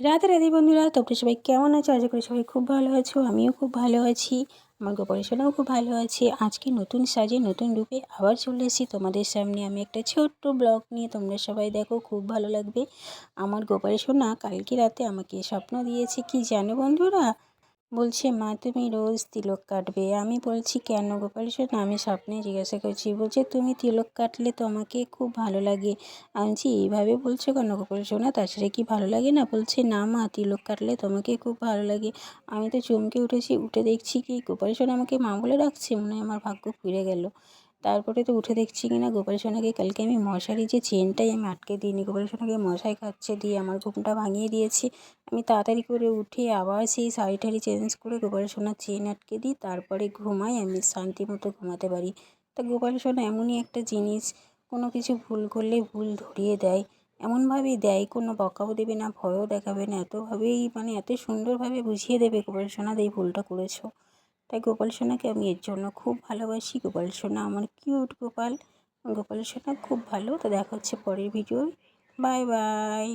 রাধে রাতে বন্ধুরা, তোমরা সবাই কেমন আছো? আশা করে সবাই খুব ভালো আছো, আমিও খুব ভালো আছি, আমার গোপালেশনাও খুব ভালো আছে। আজকে নতুন সাজে, নতুন রূপে আবার চলে এসেছি তোমাদের সামনে। আমি একটা ছোট্ট ব্লগ নিয়ে তোমরা সবাই দেখো, খুব ভালো লাগবে। আমার গোপালেশনা কালকে রাতে আমাকে স্বপ্ন দিয়েছে, কি জানো বন্ধুরা? বলছে, মা, তুমি রোজ তিলক কাটবে। আমি বলছি, কেন গোপাল সোনা আমি স্বপ্নে জিজ্ঞাসা করছি। বলছে, তুমি তিলক কাটলে তোমাকে খুব ভালো লাগে। আমি এইভাবে বলছো কেন গোপাল সোনা তাছাড়া কি ভালো লাগে না? বলছে, না মা, তিলক কাটলে তোমাকে খুব ভালো লাগে। আমি তো চমকে উঠেছি, উঠে দেখছি কি গোপাল সোনা আমাকে মা বলে রাখছে মনে হয় আমার ভাগ্য ফিরে গেল। তারপরে তো উঠে দেখছি কি না, গোপাল সোনাকে কালকে আমি মশারি যে চেনটাই আমি আটকে দিইনি, গোপাল সোনাকে মশাই খাচ্ছে দিয়ে আমার ঘুমটা ভাঙিয়ে দিয়েছি। আমি তাড়াতাড়ি করে উঠে আবার সেই শাড়ি টাড়ি চেঞ্জ করে গোপাল সোনার চেন আটকে দিই, তারপরে ঘুমাই, আমি শান্তি মতো ঘুমাতে পারি। তা গোপাল সোনা এমনই একটা জিনিস, কোনো কিছু ভুল করলে ভুল ধরিয়ে দেয়, এমনভাবে দেয়, কোনো বকাও দেবে না, ভয়ও দেখাবে না, এতভাবেই মানে এত সুন্দরভাবে বুঝিয়ে দেবে গোপাল সোনা এই ভুলটা করেছ। তাই গোপাল সোনাকে আমি এর জন্য খুব ভালোবাসি। গোপাল সোনা আমার কিউট গোপাল। গোপাল সোনা খুব ভালো। তো দেখা হচ্ছে পরের ভিডিও বাই বাই